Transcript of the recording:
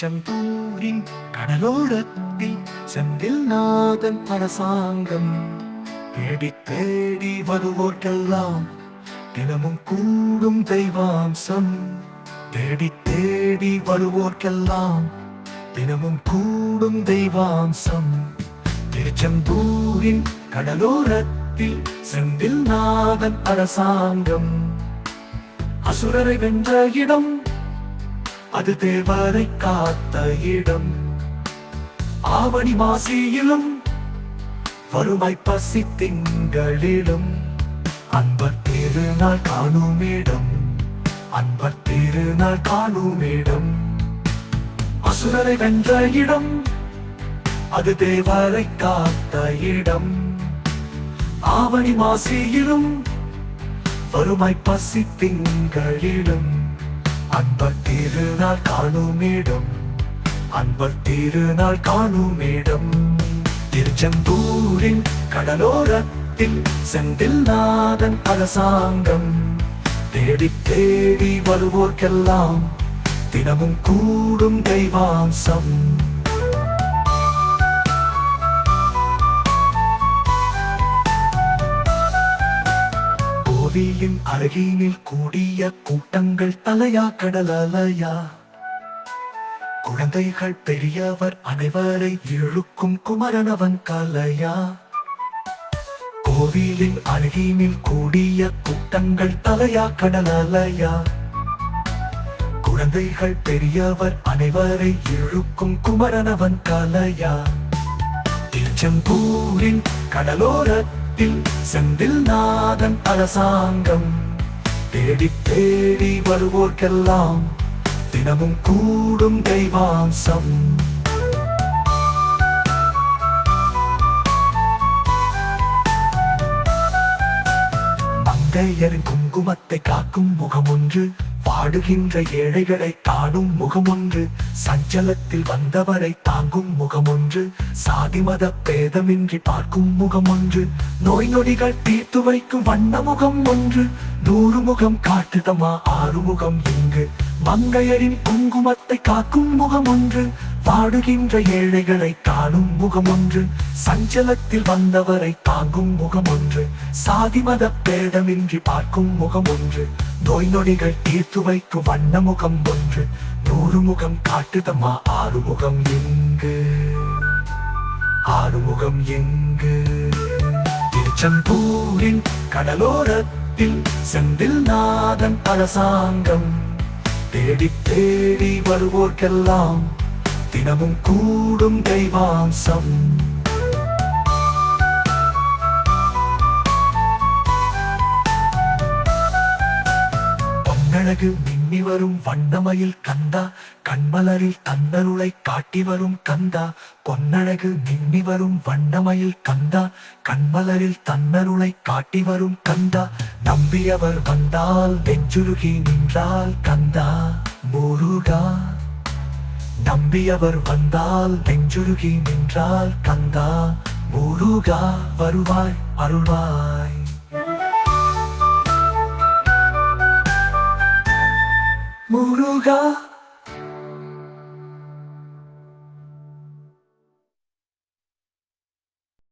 திருச்செந்தூரின் கடலோரத்தில் செந்தில் நாதன் அரசாங்கம் தேடி தேடி வருவோர்க்கெல்லாம் தினமும் கூடும் தெய்வாம்சம். தேடி தேடி வருவோர்க்கெல்லாம் தினமும் கூடும் தெய்வாம்சம். திருச்செந்தூரின் கடலோரத்தில் செந்தில் நாதன் அரசாங்கம். அசுரரை வென்ற இடம் அது தேவரை காத்த இடம். ஆவணி மாசியிலும் வறுமை பசி திங்களிலும். அன்பர் திருநாள் காணும் இடம் அன்பர் திருநாள் காணும் இடம் அசுரரை வென்ற இடம் அது தேவரை காத்த இடம். ஆவணி மாசியிலும் வறுமை பசி திங்களிலும். அன்பர் திருநாள் காணும் இடம் அன்பர் திருநாள் காணும் இடம் திருச்செந்தூரின் கடலோரத்தில் செந்தில் நாதன் அரசாங்கம். தேடி தேடி வருவோர்க்கெல்லாம் தினமும் கூடும் தெய்வாம்சம் கோவிலின் அருகினில் கூடிய கூட்டங்கள் தலையா கடல் குழந்தைகள் பெரியவர் அனைவரை இழுக்கும் குமரனவன் கலையா? கோவிலின் அருகினில் கூடிய கூட்டங்கள் தலையா கடல் குழந்தைகள் பெரியவர் அனைவரை இழுக்கும் குமரனவன் கலையா? திருச்செந்தூரின் கடலோரத்தில் செந்தில் நாதன் அரசாங்கம். தேடி தேடி வருவோர்க்கெல்லாம் தினமும் கூடும் தெய்வாம்சம் மங்கையரின் குங்குமத்தை காக்கும் முகம் ஒன்று பாடுகின்ற ஏழைகளை தாடும் முகம் ஒன்று சஞ்சலத்தில் வந்தவரை தாங்கும் முகம் ஒன்று சாதி மத பேதமின்றி பார்க்கும் முகம் ஒன்று நோய் நொடிகள் தீர்த்து வைக்கும் வண்ண முகம் ஒன்று. நூறு முகம் காட்டுதமா ஆறு முகம் இங்கு. மங்கையரின் குங்குமத்தை காக்கும் முகம் ஒன்று வாடுகின்ற ஏழைகளை காணும் முகம் ஒன்று சஞ்சலத்தில் வந்தவரை தாங்கும் முகம் ஒன்று சாதி மத பேதமின்றி பார்க்கும் முகம் ஒன்று நோய் நொடிகள் தீர்த்து வைக்கும் வண்ண முகம் ஒன்று. நூறு முகம் காட்டுதம்மா ஆறு முகம் எங்கு ஆறுமுகம் எங்கு திருச்செந்தூரின் கடலோரத்தில் செந்தில் நாதன் அரசாங்கம் தேடி தேடி வருவோர்க்கெல்லாம் தினமும் கூடும் தெய்வாம்சம் பொன்னழகு மின்னி வரும் வண்ணமயில் கந்தா கண்மலரில் தன்னருளை காட்டி வரும் கந்தா. பொன்னழகு மின்னி வரும் வண்ணமயில் கந்தா கண்மலரில் தன்னருளை காட்டி வரும் கந்தா. நம்பியவர் வந்தால் நெஞ்சுருகி நின்றால் கந்தா. முருகா. நம்பியவர் வந்தால் நெஞ்சுருகி நின்றால் கந்தா முருகா வருவாய் அருள்வாய். முருகா